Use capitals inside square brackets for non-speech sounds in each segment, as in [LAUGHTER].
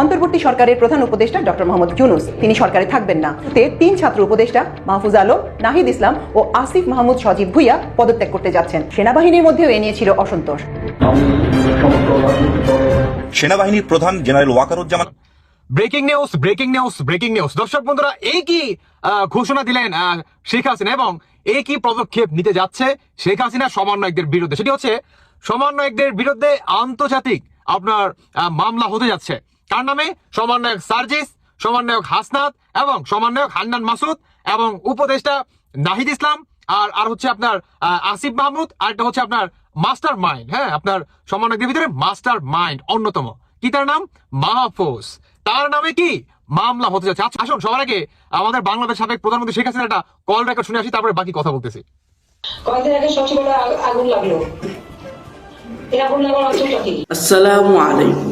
অন্তর্বর্তী সরকারের প্রধান উপদেষ্টা ডক্টর মোহাম্মদ ইউনুস। তিনি সরকারে থাকবেন না। তে তিন ছাত্র উপদেষ্টা মাহফুজ আলম নাহিদ ইসলাম ও আসিফ মাহমুদ সজীব ভুইয়া পদত্যাগ করতে যাচ্ছেন। সেনাবাহিনীর মধ্যেও এ নিয়ে ছিল অসন্তোষ। সেনাবাহিনীর প্রধান general Waker-Uz-Zaman breaking news breaking news breaking news. দর্শক বন্ধুরা এই কি আহ, ঘোষণা দিলেন আহ, শেখ হাসিনা এবং এই কি পদক্ষেপ নিতে যাচ্ছে শেখ হাসিনা সমন্বয়কদের বিরুদ্ধে? সেটি হচ্ছে সমন্বয়কদের বিরুদ্ধে আন্তর্জাতিক আপনার মামলা হতে যাচ্ছে। কার নামে? সমন্বয়ক সার্জিস সমন্বয়ক হাসনাত এবং সমন্বয়ক হান্নান মাসুদ এবং উপদেষ্টা নাহিদ ইসলাম আর আর হচ্ছে আপনার আসিফ মাহমুদ আর একটা হচ্ছে আপনার মাস্টার মাইন্ড হ্যাঁ? আপনার সমন্বয়কদের ভিতরে মাস্টার মাইন্ড অন্যতম। কি তার নাম? মাহফুজ। তার নামে কি? মামলা হতে যাচ্ছে। আচ্ছা, আসুন সবার আগে আমাদের বাংলাদেশ সাবেক প্রধানমন্ত্রী শেখ হাসিনা একটা কল রেকর্ড শুনে আসি তারপরে বাকি কথা বলতেছি। কয়েকদিন আগে সচিবালয়ে আ- আগুন লাগল। অঞ্চলটা কি আসসালামু আলাইকুম।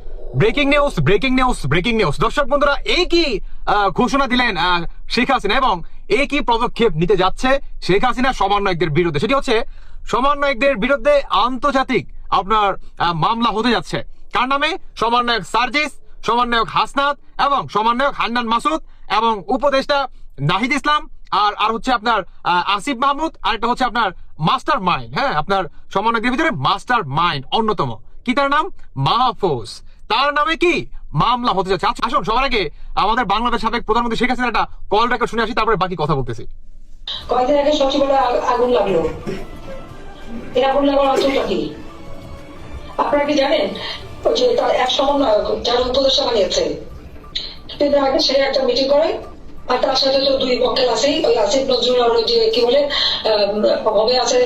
Breaking news breaking news breaking news দর্শক বন্ধুরা, এই কি ঘোষণা দিলেন শেখ হাসিনা এবং এই কি পদক্ষেপ নিতে যাচ্ছে শেখ হাসিনা সমন্বয়কদের বিরুদ্ধে? সেটি হচ্ছে, সমন্বয়কদের বিরুদ্ধে আন্তর্জাতিক আপনার মামলা হতে যাচ্ছে। কার নামে? সমন্বয়ক সার্জিস, সমন্বয়ক হাসনাত এবং সমন্বয়ক হান্নান মাসুদ এবং উপদেষ্টা নাহিদ ইসলাম আর আর হচ্ছে আপনার আসিফ মাহমুদ আর একটা হচ্ছে আপনার মাস্টার মাইন্ড হ্যাঁ আপনার সমন্বয়কদের ভিতরে মাস্টার মাইন্ড অন্যতম। কি তার নাম? মাহফুজ। তার নামে কি মামলা হতে যাচ্ছে? আচ্ছা, আসুন সবার আগে আমাদের বাংলাদেশ সাবেক প্রধানমন্ত্রী শেখ হাসিনা একটা কল রেকর্ড শুনে আসি তারপরে বাকি কথা বলতেছি। কয়েকদিন আগে সচিবালয়ে আ- আগুন লাগল। এই আগুন লাগার অঞ্চলটা কি? আপনারা কি জানেন? ওই যে তার এক সমন্বয়ক যারা উপদেষ্টা বানিয়েছে কিন্তু আগে সে একটা মিটিং করে আর তার সাথে তো দুই পক্ষের আছেই। ওই আসিফ নজরুল আর ওই যে কি বলে হবে আছে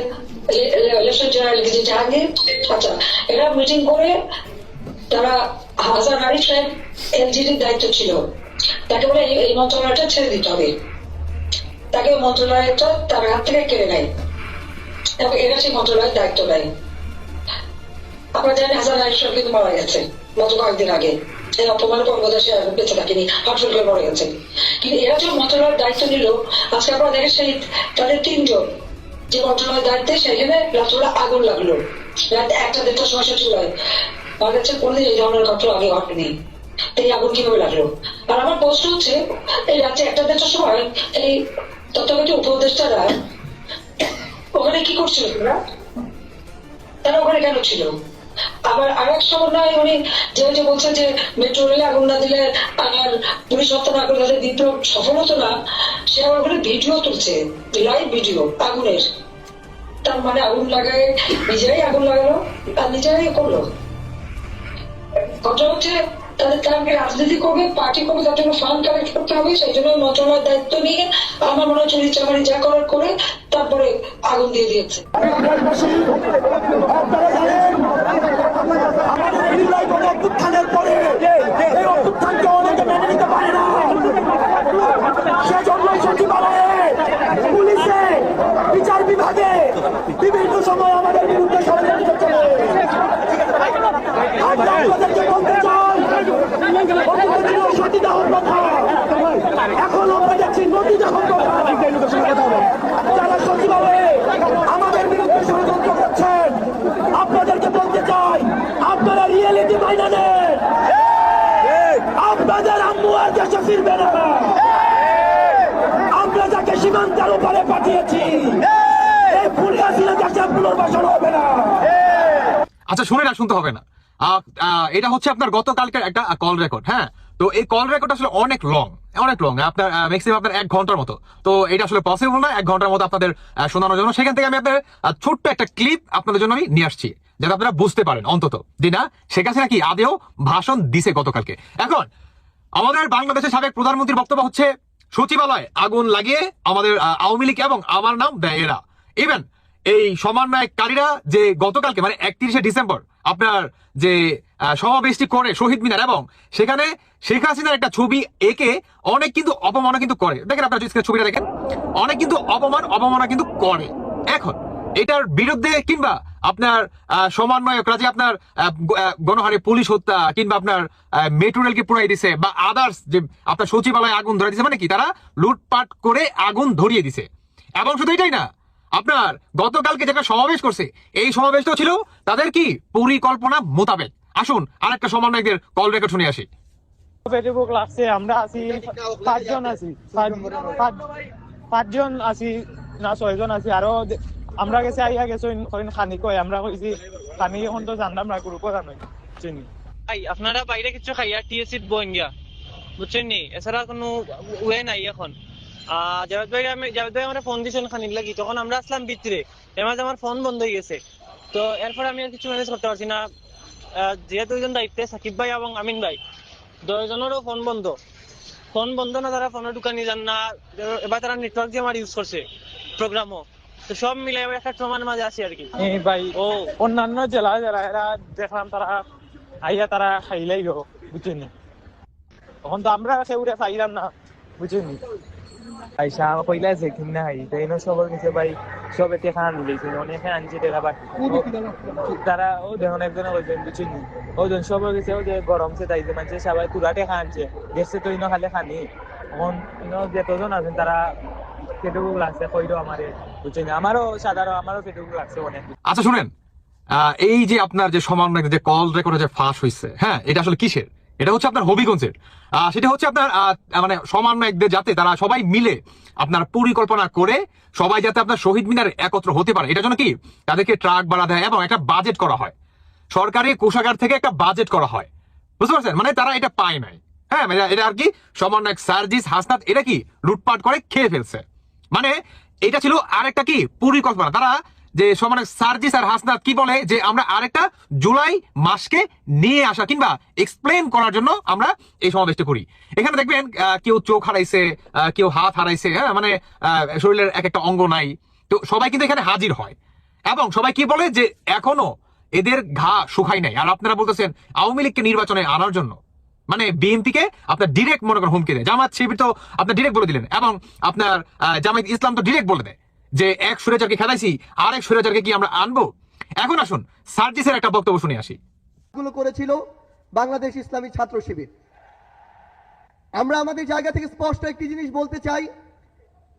ইলেকশন জেনারেল জাহাঙ্গীর। আচ্ছা এরা মিটিং করে তারা হাজার আরিফ সাহেব দায়িত্ব ছিল। তাকে বলে এই- মন্ত্রণালয়টা ছেড়ে দিতে হবে। তাকে মন্ত্রণালয়টা তার হাত থেকে কেড়ে নেয় এবং এরা সেই মন্ত্রণালয়ের দায়িত্ব নেয়। আপনারা জানেন হাসান আরিফ সাহেব কিন্তু মারা গেছে গত কয়েকদিন আগে। আর বেঁচে থাকেনি হাটফুল করে মরে গেছে। কিন্তু এরা যে মন্ত্রণালয়ের দায়িত্ব নিল, আজকে আপনারা দেখেন সেই তাদের তিনজন যে মন্ত্রণালয়ের দায়িত্বে সেখানে আগুন লাগল। রাত একটা দেড়টার সময় সে আমার কাছে কোনদিন এই ধরনের ঘটনা আগে ঘটেনি এই আগুন কীভাবে লাগল? আর আমার প্রশ্ন হচ্ছে, এই রাত্রে একটা দেড়টার সময় এই তথাগত উপদেষ্টারা ওখানে কি করছিল তোমরা? তারা ওখানে কেন ছিল? আবার আর এক সমন্বয় উনি যে যে বলছেন যে মেট্রো রেলে আগুন না দিলে আর পুলিশ হত্যা না করে তাদের বিপ্লব সফল হতো না, সে আবার ওখানে ভিডিও তুলছে লাইভ ভিডিও আগুনের। তার মানে আগুন লাগায়, নিজেরাই আগুন লাগালো, আর নিজেরাই করল। কথা হচ্ছে তাদের তাকে রাজনীতি করবে পার্টি করবে, তার জন্য ফান্ড কালেক্ট করতে হবে, সেই জন্য মন্ত্রণালয়ের দায়িত্ব নিয়ে আমার মনে চুরি চামারি যা করার করে তারপরে আগুন দিয়ে দিয়েছে। পুলিশে, বিচার বিভাগে বিভিন্ন সময় আমাদের বিরুদ্ধে ষড়যন্ত্র চলে আমরা আপনাদেরকে বলতে চাই অতীতে ছিল সতীদাহর কথা এখন আমরা দেখছি নদী যখন যারা সচিবালয়ে আমাদের বিরুদ্ধে ষড়যন্ত্র করছেন আপনাদেরকে বলতে চাই আপনারা রিয়েলিটি মাইনা নেন আপনাদের আম্মু আর দেশে ফিরবে না। আমরা যাকে সীমান্তের পাঠিয়েছি এই ফুলগাছিরা দেশে পুনর্বাসন হবে না। আচ্ছা শুনে না শুনতে হবে না। এটা হচ্ছে আপনার গতকালকের একটা কল রেকর্ড হ্যাঁ? তো এই কল রেকর্ড আসলে অনেক লং অনেক লং আপনার ম্যাক্সিমাম আপনার এক ঘণ্টার মতো। তো এটা আসলে পসিবল না, এক ঘণ্টার মতো আপনাদের শোনানোর জন্য। সেখান থেকে আমি আপনার ছোট্ট একটা ক্লিপ আপনাদের জন্য আমি নিয়ে আসছি, যাতে আপনারা বুঝতে পারেন অন্তত। দিনা শেখ হাসিনা কি আদেও ভাষণ দিছে গতকালকে। এখন, আমাদের বাংলাদেশের সাবেক প্রধানমন্ত্রীর বক্তব্য হচ্ছে, সচিবালয় আগুন লাগিয়ে আমাদের আওয়ামী লীগ এবং আমার নাম এরা। ইভেন এই সমন্বয়কারীরা যে গতকালকে মানে একত্রিশে ডিসেম্বর, আপনার যে সমাবেশটি করে শহীদ মিনার এবং সেখানে শেখ হাসিনার একটা ছবি একে অনেক কিন্তু অপমাননা কিন্তু করে। দেখেন আপনার যদি ছবিটা দেখেন, অনেক কিন্তু অপমান অপমাননা কিন্তু করে। এখন এটার বিরুদ্ধে কিংবা আপনার সমন্বয়করা যে আপনার গণহারে পুলিশ হত্যা কিংবা আপনার মেট্রো পুরাই দিছে বা আদার্স যে আপনার সচিবালয়ে আগুন ধরে দিছে মানে কি? তারা লুটপাট করে আগুন ধরিয়ে দিছে। এবং শুধু এটাই না, আপনার গতকালকে যেটা সমাবেশ করছে, এই সমাবেশটা ছিল তাদের কি? পরিকল্পনা মোতাবেক। আসুন আরেকটা সমন্বয়কদের কল রেকর্ড শুনে আসি। ফেসবুক লাগছে আমরা আছি পাঁচজন আছি পাঁচ- পাঁচ- পাঁচজন আছি না ছয়জন আছি আরও আমরা গেছে আইয়া গেছো খানি কয় আমরা কইছি খানি এখন তো জানলাম না গ্রুপও জানাই চিনি। ভাই আপনারা বাইরে কিছু খাইয়া টিএসিট বইন গিয়া বুঝছেন নি? এছাড়া কোনো ওয়ে নাই এখন। আহ জাভেদ ভাই আমি জাভেদ ভাই আমরা ফোন দিয়েছেন খানির লাগি তখন আমরা আসলাম ভিতরে এর মাঝে আমার ফোন বন্ধ হয়ে গেছে। তো এরপর আমি আর কিছু ম্যানেজ করতে পারছি না। যেহেতু দুজন দায়িত্বে সাকিব ভাই এবং আমিন ভাই। দুজনেরও ফোন বন্ধ। ফোন বন্ধ না তারা ফোনের দোকানে যান না এবার তারা নেটওয়ার্ক দিয়ে আমার ইউজ করছে প্রোগ্রামও তো সব মিলে একটা ট্রমার মাঝে আছি আর কি। ভাই ও। অন্যান্য জেলা যারা এরা দেখলাম তারা আইয়া তারা খাইলাই গো বুঝছেন নি? তখন তো আমরা সেউরে খাইলাম না বুঝছেন কইলা যে কিনা হাই তাই না সবার কাছে ভাই? সব এতে খানা নিলেছে অনেকে আনছে টাকা বাট তারা? ও দেখুন একজনে কইছেন বুঝছেন নি? ওজন সবার কাছে ও যে গরম সে তাই যে মানুষে সবাই টেকা আনছে। দেখছে তো ইনো খালে খানি। এখন ইনো যতজন আছেন তারা পেটুকু লাগছে কইরো আমারে বুঝছেন আমারও সাধারণ আমারও পেটুকু লাগছে অনেক। আচ্ছা শুনেন আহ, এই যে আপনার যে সমন্বয় যে কল রেকর্ডে যে ফাঁস হয়েছে হ্যাঁ এটা আসলে কিসের? এটা হচ্ছে আপনার হবিগঞ্জের। সেটা হচ্ছে আপনার মানে সমন্বয়কদের যাতে তারা সবাই মিলে আপনার পরিকল্পনা করে সবাই যাতে আপনার শহীদ মিনার একত্র হতে পারে। এটার জন্য কি? তাদেরকে ট্রাক বাড়া দেয় এবং একটা বাজেট করা হয়। সরকারি কোষাগার থেকে একটা বাজেট করা হয়। বুঝতে পারছেন? মানে তারা এটা পায় নাই। হ্যাঁ মানে এটা আর কি? সমন্বয়ক সার্জিস হাসনাত এটা কি? লুটপাট করে খেয়ে ফেলছে। মানে এটা ছিল আরেকটা কি? পরিকল্পনা। তারা যে সমান সার্জিস আর হাসনাত কি বলে? যে আমরা আরেকটা জুলাই মাসকে নিয়ে আসা কিংবা এক্সপ্লেন করার জন্য আমরা এই সমাবেশটা করি। এখানে দেখবেন কেউ চোখ হারাইছে কেউ হাত হারাইছে হ্যাঁ? মানে শরীরের এক একটা অঙ্গ নাই। তো সবাই কিন্তু এখানে হাজির হয়। এবং সবাই কি বলে যে এখনও এদের ঘা শুকাই নাই। আর আপনারা বলতেছেন আওয়ামী লীগকে নির্বাচনে আনার জন্য। মানে বিএনপিকে আপনার ডিরেক্ট মনে করেন হুমকি দেয়। জামাত শিবির তো আপনার ডিরেক্ট বলে দিলেন। এবং আপনার আহ, জামায়াত ইসলাম তো ডিরেক্ট বলে দেয়। যে এক সুরেজারকে খেলাইছি আর এক সুরেজারকে কি আমরা আনব? এখন আসুন সার্জিসের একটা বক্তব্য শুনে আসি। গুলো করেছিল বাংলাদেশ ইসলামী ছাত্র শিবির। আমরা আমাদের জায়গা থেকে স্পষ্ট একটি জিনিস বলতে চাই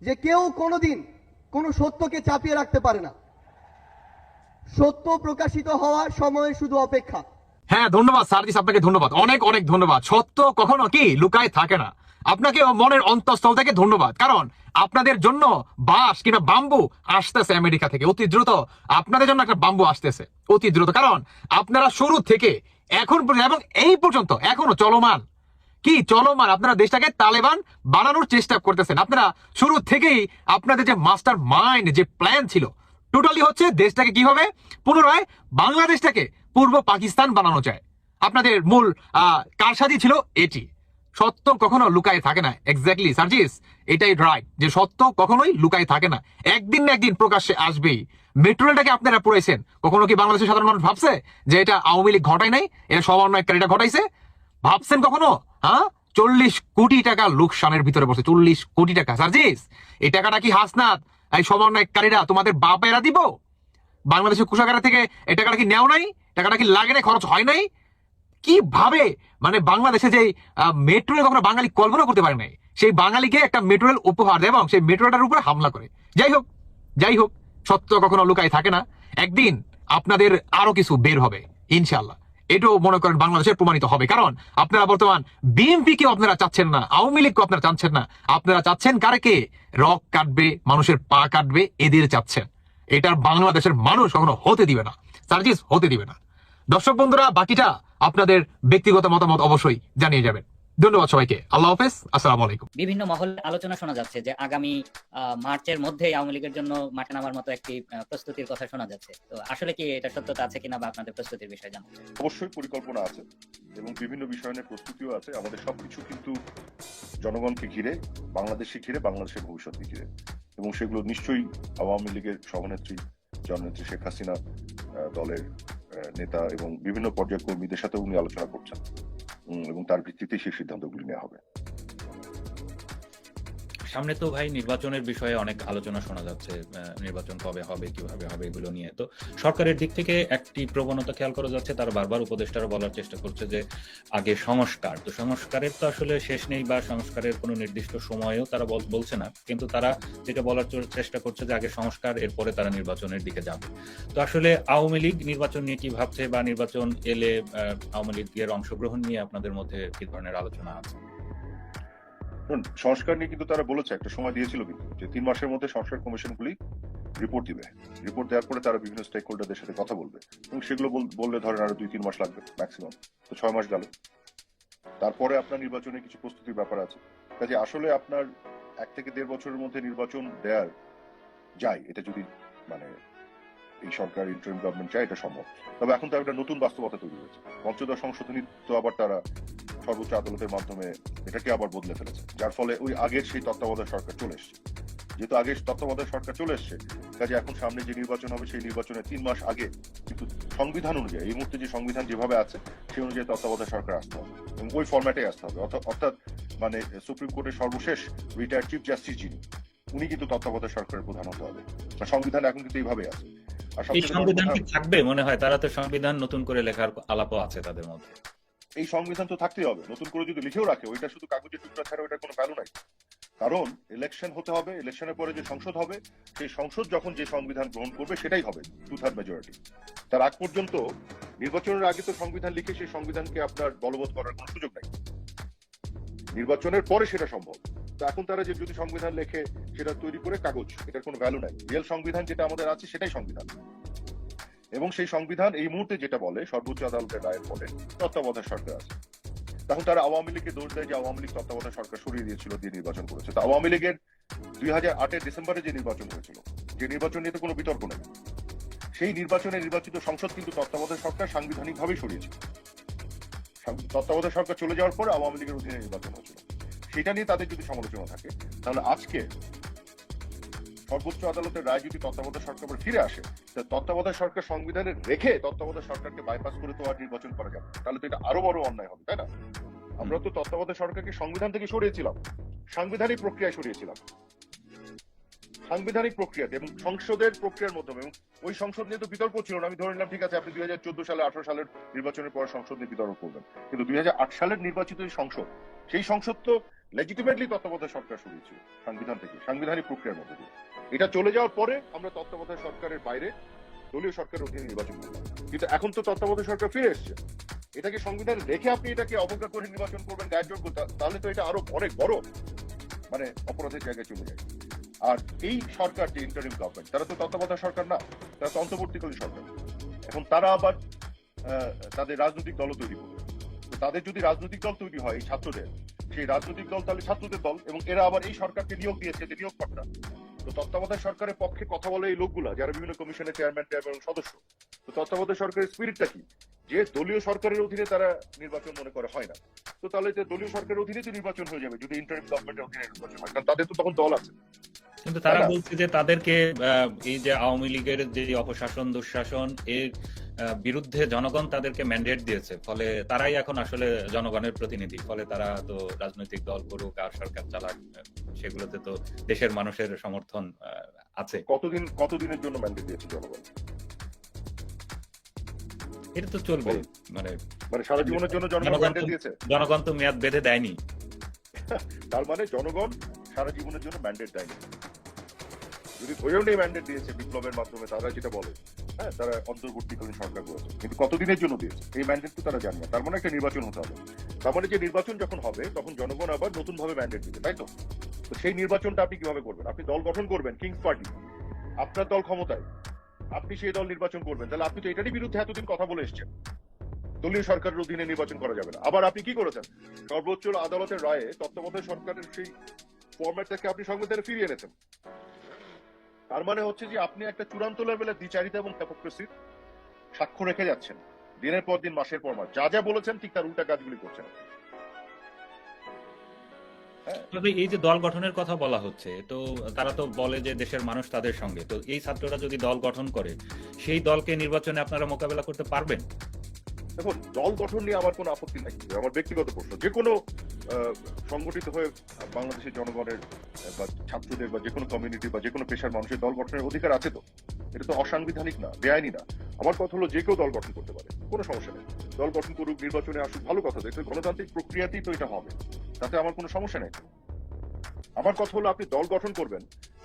যে কেউ কোনোদিন কোনো সত্যকে চাপিয়ে রাখতে পারে না। সত্য প্রকাশিত হওয়ার সময় শুধু অপেক্ষা। হ্যাঁ ধন্যবাদ সার্জিস আপনাকে ধন্যবাদ অনেক অনেক ধন্যবাদ। সত্য কখনো কি লুকায় থাকে না। আপনাকে মনের অন্তঃস্থল থেকে ধন্যবাদ। কারণ আপনাদের জন্য বাঁশ কিংবা বাম্বু আসতেছে আমেরিকা থেকে। অতি দ্রুত আপনাদের জন্য একটা বাম্বু আসতেছে। অতি দ্রুত। কারণ আপনারা শুরু থেকে এখন পর্যন্ত এবং এই পর্যন্ত এখনও চলমান। কি চলমান? আপনারা দেশটাকে তালেবান বানানোর চেষ্টা করতেছেন। আপনারা শুরু থেকেই আপনাদের যে মাস্টার মাইন্ড যে প্ল্যান ছিল টোটালি হচ্ছে দেশটাকে কীভাবে পুনরায় বাংলাদেশটাকে পূর্ব পাকিস্তান বানানো যায়। আপনাদের মূল আহ, কারসাজি ছিল এটি। সত্য কখনো লুকায় থাকে না। এক্স্যাক্টলি সার্জিস, এটাই রাইট যে সত্য কখনোই লুকায় থাকে না। একদিন না একদিন প্রকাশ্যে আসবেই। মেট্রোলটাকে আপনারা পড়েছেন। কখনো কি বাংলাদেশের সাধারণ মানুষ ভাবছে যে এটা আওয়ামী লীগ ঘটায় নাই? এটা সমন্বয়কারীরা ঘটাইছে? ভাবছেন কখনো? হ্যাঁ? চল্লিশ কোটি টাকা লোকসানের ভিতরে বসে চল্লিশ কোটি টাকা। সার্জিস, এই টাকাটা কি হাসনাত? এই সমন্বয়কারীরা তোমাদের বাপেরা দিব? বাংলাদেশের কোষাগার থেকে এই টাকাটা কি নেও নাই? টাকাটা কি লাগে নাই? খরচ হয় নাই? কীভাবে মানে বাংলাদেশে যে মেট্রো রেল কখনো বাঙালি কল্পনা করতে পারে নাই? সেই বাঙালিকে একটা মেট্রো রেল উপহার দেয় এবং সেই মেট্রো রেলটার উপরে হামলা করে। যাই হোক যাই হোক, সত্য কখনো লুকায় থাকে না। একদিন আপনাদের আরও কিছু বের হবে ইনশাল্লাহ এটাও মনে করেন বাংলাদেশের প্রমাণিত হবে। কারণ আপনারা বর্তমান বিএনপি কেও আপনারা চাচ্ছেন না, আওয়ামী লীগকে আপনারা চাচ্ছেন না। আপনারা চাচ্ছেন কারেকে রক কাটবে, মানুষের পা কাটবে, এদের চাচ্ছেন। এটার বাংলাদেশের মানুষ কখনো হতে দিবে না, সার্জিস হতে দিবে না। দর্শক বন্ধুরা, বাকিটা আপনাদের ব্যক্তিগত মতামত অবশ্যই জানিয়ে যাবেন। ধন্যবাদ সবাইকে। আল্লাহ হাফেজ। আসসালামু আলাইকুম। বিভিন্ন মহলে আলোচনা শোনা যাচ্ছে যে আগামী মার্চের মধ্যেই আওয়ামী লীগের জন্য মাঠে নামার মতো একটি প্রস্তুতির কথা শোনা যাচ্ছে। তো আসলে কি এটা সত্যতা আছে কিনা বা আপনাদের প্রস্তুতির বিষয়ে জানান অবশ্যই পরিকল্পনা আছে এবং বিভিন্ন বিষয় নিয়ে প্রস্তুতিও আছে। আমাদের সবকিছু কিন্তু জনগণকে ঘিরে বাংলাদেশকে ঘিরে বাংলাদেশের ভবিষ্যৎকে ঘিরে। এবং সেগুলো নিশ্চয়ই আওয়ামী লীগের সভানেত্রী জননেত্রী শেখ হাসিনা আহ, দলের নেতা এবং বিভিন্ন পর্যায়ের কর্মীদের সাথে উনি আলোচনা করছেন। এবং তার ভিত্তিতে সেই সিদ্ধান্তগুলি নেওয়া হবে। সামনে তো ভাই নির্বাচনের বিষয়ে অনেক আলোচনা শোনা যাচ্ছে নির্বাচন কবে হবে, কীভাবে হবে এগুলো নিয়ে। তো সরকারের দিক থেকে একটি প্রবণতা খেয়াল করা যাচ্ছে, তারা বারবার উপদেষ্টারা বলার চেষ্টা করছে যে আগে সংস্কার। তো সংস্কারের তো আসলে শেষ নেই বা সংস্কারের কোনো নির্দিষ্ট সময়ও তারা বলছে না। কিন্তু তারা যেটা বলার চেষ্টা করছে যে আগে সংস্কার, এরপরে তারা নির্বাচনের দিকে যাবে। তো আসলে আওয়ামী লীগ নির্বাচন নিয়ে কি ভাবছে বা নির্বাচন এলে আওয়ামী লীগের অংশগ্রহণ নিয়ে আপনাদের মধ্যে কি ধরনের আলোচনা আছে? সংস্কার নিয়ে কিন্তু তারা বলেছে, একটা সময় দিয়েছিল কিন্তু, যে তিন মাসের মধ্যে সংস্কার কমিশনগুলি রিপোর্ট দিবে। রিপোর্ট দেওয়ার পরে তারা বিভিন্ন স্টেক হোল্ডারদের সাথে কথা বলবে এবং সেগুলো বল- বললে ধরেন আরও দুই তিন মাস লাগবে ম্যাক্সিমাম তো ছয় মাস গেল। তারপরে আপনার নির্বাচনে কিছু প্রস্তুতির ব্যাপার আছে। কাজে আসলে আপনার এক থেকে দেড় বছরের মধ্যে নির্বাচন দেয়ার যায়, এটা যদি মানে এই সরকার ইন্টারিম গভর্নমেন্ট চায়, এটা সম্ভব। তবে এখন তো একটা নতুন বাস্তবতা তৈরি হয়েছে। পঞ্চদশ সংশোধনী তো আবার তারা সর্বোচ্চ আদালতের মাধ্যমে এটাকে আবার বদলে ফেলেছে যার ফলে ওই আগের সেই তত্ত্বাবধায়ক সরকার চলে এসছে। যেহেতু আগে তত্ত্বাবধায়ক সরকার চলে এসছে কাজে এখন সামনে যে নির্বাচন হবে সেই নির্বাচনের তিন মাস আগে কিন্তু সংবিধান অনুযায়ী এই মুহূর্তে যে সংবিধান যেভাবে আছে সেই অনুযায়ী তত্ত্বাবধায়ক সরকার আসতে হবে এবং ওই ফরম্যাটে আসতে হবে। অর্থাৎ মানে সুপ্রিম কোর্টের সর্বশেষ রিটায়ার্ড চিফ জাস্টিস যিনি উনি কিন্তু তত্ত্বাবধায়ক সরকারের প্রধান হতে হবে। সংবিধান এখন কিন্তু এইভাবে আছে। আর সংবিধান থাকবে? মনে হয় তারা তো সংবিধান নতুন করে লেখার আলাপও আছে তাদের মধ্যে। এই সংবিধান তো থাকতেই হবে। নতুন করে যদি লিখেও রাখে, ওইটা শুধু কাগজের টুকরা ছাড়া ওইটার কোনো ভ্যালু নাই। কারণ ইলেকশন হতে হবে ইলেকশনের পরে যে সংসদ হবে, সেই সংসদ যখন যে সংবিধান গ্রহণ করবে, সেটাই হবে টু থার্ড মেজরিটি তার আগ পর্যন্ত নির্বাচনের আগে তো সংবিধান লিখে সেই সংবিধানকে আপনার বলবৎ করার কোনো সুযোগ নাই। নির্বাচনের পরে সেটা সম্ভব। তো এখন তারা যে যদি সংবিধান লেখে, সেটা তৈরি করে কাগজ, এটার কোনো ভ্যালু নাই। রিয়েল সংবিধান যেটা আমাদের আছে, সেটাই সংবিধান। এবং সেই সংবিধান এই মুহূর্তে যেটা বলে, সর্বোচ্চ আদালতের রায়ের পরে তত্ত্বাবধায়ক সরকার আছে। তখন তারা আওয়ামী লীগকে দোষ দেয় যে আওয়ামী লীগ তত্ত্বাবধায়ক সরকার সরিয়ে দিয়েছিল দিয়ে নির্বাচন করেছে। তো আওয়ামী লীগের দুই হাজার আটের ডিসেম্বরে যে নির্বাচন হয়েছিল, যে নির্বাচন নিয়ে তো কোনো বিতর্ক নেই। সেই নির্বাচনে নির্বাচিত সংসদ কিন্তু তত্ত্বাবধায়ক সরকার সাংবিধানিক ভাবেই সরিয়েছে সাং- তত্ত্বাবধায়ক সরকার চলে যাওয়ার পরে আওয়ামী লীগের অধীনে নির্বাচন হয়েছিল। সেটা নিয়ে তাদের যদি সমালোচনা থাকে, তাহলে আজকে সর্বোচ্চ আদালতের রায় যদি তত্ত্বাবধায়ক সরকার ফিরে আসে তত্ত্বাবধায়ক সরকার সংবিধানে রেখে তত্ত্বাবধায়ক সরকারকে বাইপাস করে তো আর নির্বাচন করা যাবে তাহলে তো এটা আরও বড় অন্যায় হবে, তাই না? আমরা তো তত্ত্বাবধায়ক সরকারকে সংবিধান থেকে সরিয়েছিলাম। সাংবিধানিক প্রক্রিয়ায় সরিয়েছিলাম। সাংবিধানিক প্রক্রিয়াতে এবং সংসদের প্রক্রিয়ার মাধ্যমে এবং ওই সংসদ নিয়ে তো বিতর্ক ছিল না। আমি ধরে নিলাম, ঠিক আছে, আপনি দুই হাজার চোদ্দ সালে আঠারো সালের নির্বাচনের পর সংসদ নিয়ে বিতর্ক করবেন। কিন্তু দুই হাজার আট সালের নির্বাচিত সংসদ, সেই সংসদ তো লেজিটিমেটলি তত্ত্বাবধায়ক সরকার সরিয়েছিল সংবিধান থেকে, সাংবিধানিক প্রক্রিয়ার মধ্যে দিয়ে। এটা চলে যাওয়ার পরে আমরা তত্ত্বাবধায়ক সরকারের বাইরে দলীয় সরকারের অধীনে নির্বাচন করলাম। কিন্তু এখন তো তত্ত্বাবধায়ক সরকার ফিরে এসছে। এটাকে সংবিধান রেখে আপনি এটাকে অবজ্ঞা করে নির্বাচন করবেন, গায়ের তাহলে তো এটা আরও অনেক বড় মানে অপরাধের জায়গায় চলে যায়। আর এই সরকার যে ইন্টারিম গভর্নমেন্ট তারা তো তত্ত্বাবধায়ক সরকার না, তারা তো অন্তর্বর্তীকালীন সরকার। এখন তারা আবার তাদের রাজনৈতিক দলও তৈরি করবে। তাদের যদি রাজনৈতিক দল তৈরি হয় এই ছাত্রদের সেই রাজনৈতিক দল তাহলে ছাত্রদের দল এবং এরা আবার এই সরকারকে নিয়োগ দিয়েছে যে নিয়োগকর্তা তো তত্ত্বাবধায়ক সরকারের পক্ষে কথা বলে এই লোকগুলা যারা বিভিন্ন কমিশনের চেয়ারম্যান চেয়ারম্যান সদস্য তো তত্ত্বাবধায়ক সরকারের স্পিরিটটা কি? যে দলীয় সরকারের অধীনে তারা নির্বাচন মনে করে হয় না। তো তাহলে যে দলীয় সরকারের অধীনে তো নির্বাচন হয়ে যাবে যদি ইন্টারিম গভর্নমেন্টের অধীনে নির্বাচন হয় কারণ তাদের তো তখন দল আছে। কিন্তু তারা বলছে যে তাদেরকে এই যে আওয়ামী লীগের যে অপশাসন দুঃশাসন এর বিরুদ্ধে জনগণ তাদেরকে ম্যান্ডেট দিয়েছে। ফলে তারাই এখন আসলে জনগণের প্রতিনিধি। ফলে তারা তো রাজনৈতিক দল করুক আর সরকার চালাক সেগুলোতে তো দেশের মানুষের সমর্থন আছে। কতদিন কতদিনের জন্য ম্যান্ডেট দিয়েছে জনগণ? এটা তো চলবে মানে মানে সারা জীবনের জন্য জনগণ ম্যান্ডেট দিয়েছে? জনগণ তো মেয়াদ বেঁধে দেয়নি। তার মানে জনগণ সারা জীবনের জন্য ম্যান্ডেট দেয়নি। যদি ধরেও নেই ম্যান্ডেট দিয়েছে বিপ্লবের মাধ্যমে তারা যেটা বলে। হ্যাঁ তারা অন্তর্বর্তীকালীন সরকার করেছে। কিন্তু কতদিনের জন্য দিয়েছে? এই ম্যান্ডেট তো তারা জানে না। তার মানে একটা নির্বাচন হতে হবে। তার মানে যে নির্বাচন যখন হবে, তখন জনগণ আবার নতুন ভাবে ম্যান্ডেট দিবে, তাই তো? তো সেই নির্বাচনটা আপনি কীভাবে করবেন? আপনি দল গঠন করবেন কিংস পার্টি আপনার দল ক্ষমতায়। আপনি সেই দল নির্বাচন করবেন। তাহলে আপনি তো এটারই বিরুদ্ধে এতদিন কথা বলে এসছেন। দলীয় সরকারের অধীনে নির্বাচন করা যাবে না। আবার আপনি কি করেছেন? সর্বোচ্চ আদালতের রায়ে তত্ত্বাবধায়ক সরকারের সেই ফরম্যাটটাকে আপনি সংবিধানে ফিরিয়ে এনেছেন। তার মানে হচ্ছে যে আপনি একটা চূড়ান্ত লেভেলের দ্বিচারিতা এবং hypocrisy-র সাক্ষ্য রেখে যাচ্ছেন। দিনের পর দিন, মাসের পর মাস। যা যা বলেছেন, ঠিক তার উল্টা কাজগুলি করছেন হ্যাঁ? তবে এই যে দল গঠনের কথা বলা হচ্ছে, তো তারা তো বলে যে দেশের মানুষ তাদের সঙ্গে। তো এই ছাত্ররা যদি দল গঠন করে, সেই দলকে নির্বাচনে আপনারা মোকাবেলা করতে পারবেন? দেখুন, দল গঠন নিয়ে আমার কোনো আপত্তি নাই। আমার ব্যক্তিগত প্রশ্ন, যে কোনো সংগঠিত হয়ে বাংলাদেশের জনগণের বা ছাত্রদের, বা যে কোনো কমিউনিটি বা যে কোনো পেশার মানুষের দল গঠনের অধিকার আছে তো? এটা তো অসাংবিধানিক না, বেআইনি না। আমার কথা হলো, যে কেউ দল গঠন করতে পারে, কোনো সমস্যা নেই। দল গঠন করুক, নির্বাচনে আসুক, ভালো কথা এটা গণতান্ত্রিক প্রক্রিয়াতেই তো এটা হবে। তাতে আমার কোনো সমস্যা নেই। আমার কথা হলো, আপনি দল গঠন করবেন।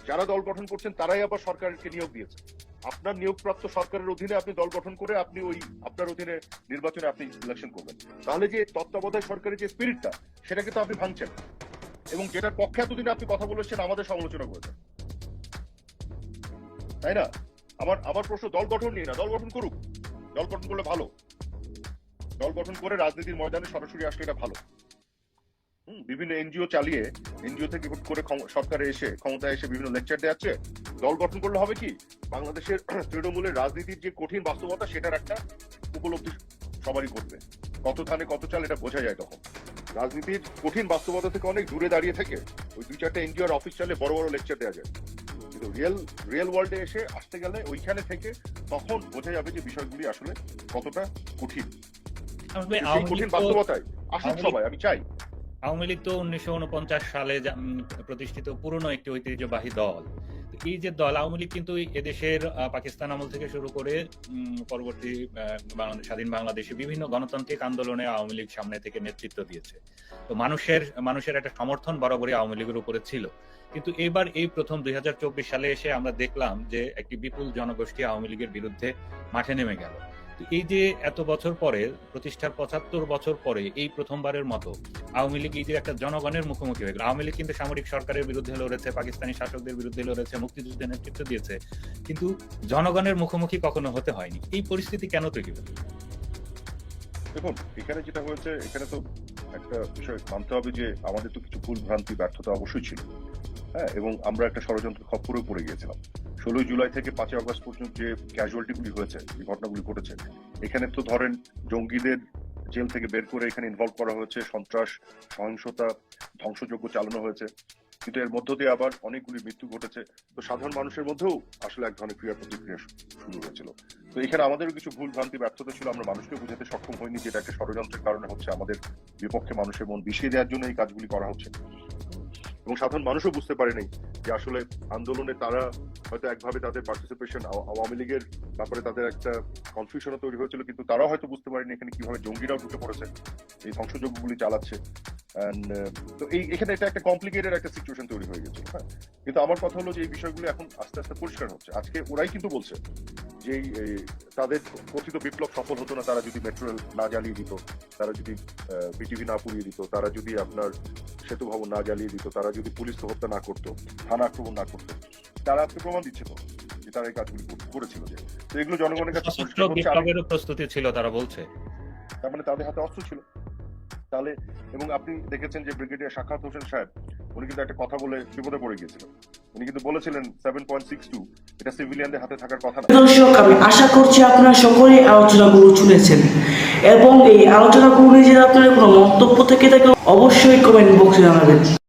যারা দল গঠন করছেন, তারাই আবার সরকারকে নিয়োগ দিয়েছে। আপনার নিয়োগপ্রাপ্ত সরকারের অধীনে আপনি দল গঠন করে আপনি ওই আপনার অধীনে নির্বাচনে আপনি ইলেকশন করবেন। তাহলে যে তত্ত্বাবধায়ক সরকারের যে স্পিরিটটা সেটাকে তো আপনি ভাঙছেন। এবং যেটার পক্ষে এতদিনে আপনি কথা বলেছেন, আমাদের সমালোচনা করেছেন। তাই না? আমার আমার প্রশ্ন, দল গঠন নিয়ে না, দল গঠন করুক। দল গঠন করলে ভালো। দল গঠন করে রাজনীতির ময়দানে সরাসরি আসলে এটা ভালো। বিভিন্ন এনজিও চালিয়ে এনজিও থেকে হুট করে সরকারে এসে ক্ষমতায় এসে বিভিন্ন লেকচার দেওয়াচ্ছে। দল গঠন করলে হবে কি? বাংলাদেশের [CLEARS THROAT] তৃণমূলের রাজনীতির যে কঠিন বাস্তবতা সেটার একটা উপলব্ধি সবারই ঘটবে। কত ধানে কত চাল এটা বোঝা যায় তখন। রাজনীতির কঠিন বাস্তবতা থেকে অনেক দূরে দাঁড়িয়ে থেকে ওই দুই চারটে এনজিওর অফিস চালে বড় বড় লেকচার দেওয়া যায়। কিন্তু রিয়েল রিয়েল ওয়ার্ল্ডে এসে আসতে গেলে ওইখানে থেকে তখন বোঝা যাবে যে বিষয়গুলি আসলে কতটা কঠিন। কঠিন বাস্তবতায় আসুক সবাই আমি চাই। আওয়ামী লীগ তো উনিশশো উনপঞ্চাশ সালে প্রতিষ্ঠিত পুরনো একটি ঐতিহ্যবাহী দল। এই যে দল, আওয়ামী লীগ কিন্তু এদেশের পাকিস্তান আমল থেকে শুরু করে পরবর্তী বাংলাদেশ, স্বাধীন বাংলাদেশে বিভিন্ন গণতান্ত্রিক আন্দোলনে আওয়ামী লীগ সামনে থেকে নেতৃত্ব দিয়েছে। তো মানুষের মানুষের একটা সমর্থন বরাবরই আওয়ামী লীগের উপরে ছিল। কিন্তু এবার এই প্রথম দুই হাজার চব্বিশ সালে এসে আমরা দেখলাম যে একটি বিপুল জনগোষ্ঠী আওয়ামী লীগের বিরুদ্ধে মাঠে নেমে গেল। এই যে এত বছর পরে, প্রতিষ্ঠার পঁচাত্তর বছর পরে এই প্রথমবারের মতো আওয়ামী লীগ, এই যে একটা জনগণের মুখোমুখি হয়ে গেল। আওয়ামী লীগ কিন্তু সামরিক সরকারের বিরুদ্ধে লড়েছে, পাকিস্তানি শাসকদের বিরুদ্ধে লড়েছে মুক্তিযুদ্ধের নেতৃত্ব দিয়েছে। কিন্তু জনগণের মুখোমুখি কখনো হতে হয়নি। এই পরিস্থিতি কেন তৈরি হলো? দেখুন, এখানে যেটা হয়েছে, এখানে তো একটা বিষয় মানতে হবে যে, আমাদের তো কিছু ভুল ভ্রান্তি, ব্যর্থতা অবশ্যই ছিল। হ্যাঁ এবং আমরা একটা ষড়যন্ত্র খপ্পরে পড়ে গিয়েছিলাম। ষোলোই জুলাই থেকে পাঁচই আগস্ট পর্যন্ত যে ক্যাজুয়ালিটি গুলি হয়েছে, যে ঘটনাগুলি ঘটেছে, এখানে তো ধরেন জঙ্গিদের জেল থেকে বের করে এখানে ইনভলভ করা হয়েছে, সন্ত্রাস, সহিংসতা, ধ্বংসযজ্ঞ চালানো হয়েছে। কিন্তু এর মধ্য দিয়ে আবার অনেকগুলি মৃত্যু ঘটেছে। তো সাধারণ মানুষের মধ্যেও আসলে এক ধরনের ক্রিয়া প্রতিক্রিয়া শুরু হয়েছিল। তো এখানে আমাদেরও কিছু ভুল ভ্রান্তি, ব্যর্থতা ছিল। আমরা মানুষকে বুঝাতে সক্ষম হইনি যেটা একটা ষড়যন্ত্রের কারণে হচ্ছে আমাদের বিপক্ষে মানুষের মন বিষিয়ে দেওয়ার জন্য এই কাজগুলি করা হচ্ছে। এবং সাধারণ মানুষও বুঝতে পারেনি যে আসলে আন্দোলনে তারা হয়তো একভাবে তাদের পার্টিসিপেশন আওয়ামী লীগের ব্যাপারে তাদের একটা কনফিউশনও তৈরি হয়েছিল কিন্তু তারাও হয়তো বুঝতে পারেনি এখানে কীভাবে জঙ্গিরাও ঢুকে পড়েছে এই ধ্বংসযজ্ঞগুলি চালাচ্ছে। Uh, তো এই এখানে এটা একটা কমপ্লিকেটেড একটা সিচুয়েশন তৈরি হয়ে গেছে হ্যাঁ। কিন্তু আমার কথা হলো যে এই বিষয়গুলো এখন আস্তে আস্তে পরিষ্কার হচ্ছে। আজকে ওরাই কিন্তু বলছে যে তাদের কথিত বিপ্লব সফল হতো না তারা যদি মেট্রো না জ্বালিয়ে দিত তারা যদি বিটিভি না পুড়িয়ে দিত তারা যদি আপনার সেতু ভবন না জ্বালিয়ে দিত তারা যদি পুলিশ হত্যা না করতো থানা আক্রমণ না করতো তারা আজকে প্রমাণ দিচ্ছে তো যে তারা এই কাজগুলি করেছিল যে। তো এগুলো জনগণের কাছে প্রস্তুতি ছিল তারা বলছে। তার মানে তাদের হাতে অস্ত্র ছিল। তাহলে এবং আপনি দেখেছেন যে ব্রিগেডিয়ার সাক্ষাৎ হোসেন সাহেব উনি কিন্তু একটা কথা বলে বিপদে পড়ে গিয়েছিলেন উনি কিন্তু বলেছিলেন সেভেন পয়েন্ট সিক্স টু এটা সিভিলিয়ানদের হাতে থাকার কথা না। দর্শক আমি আশা করছি আপনারা সকলেই আলোচনাগুলো শুনেছেন। এবং এই আলোচনাগুলো নিয়ে যদি আপনাদের কোনো মন্তব্য থেকে থাকে অবশ্যই কমেন্ট বক্সে জানাবেন।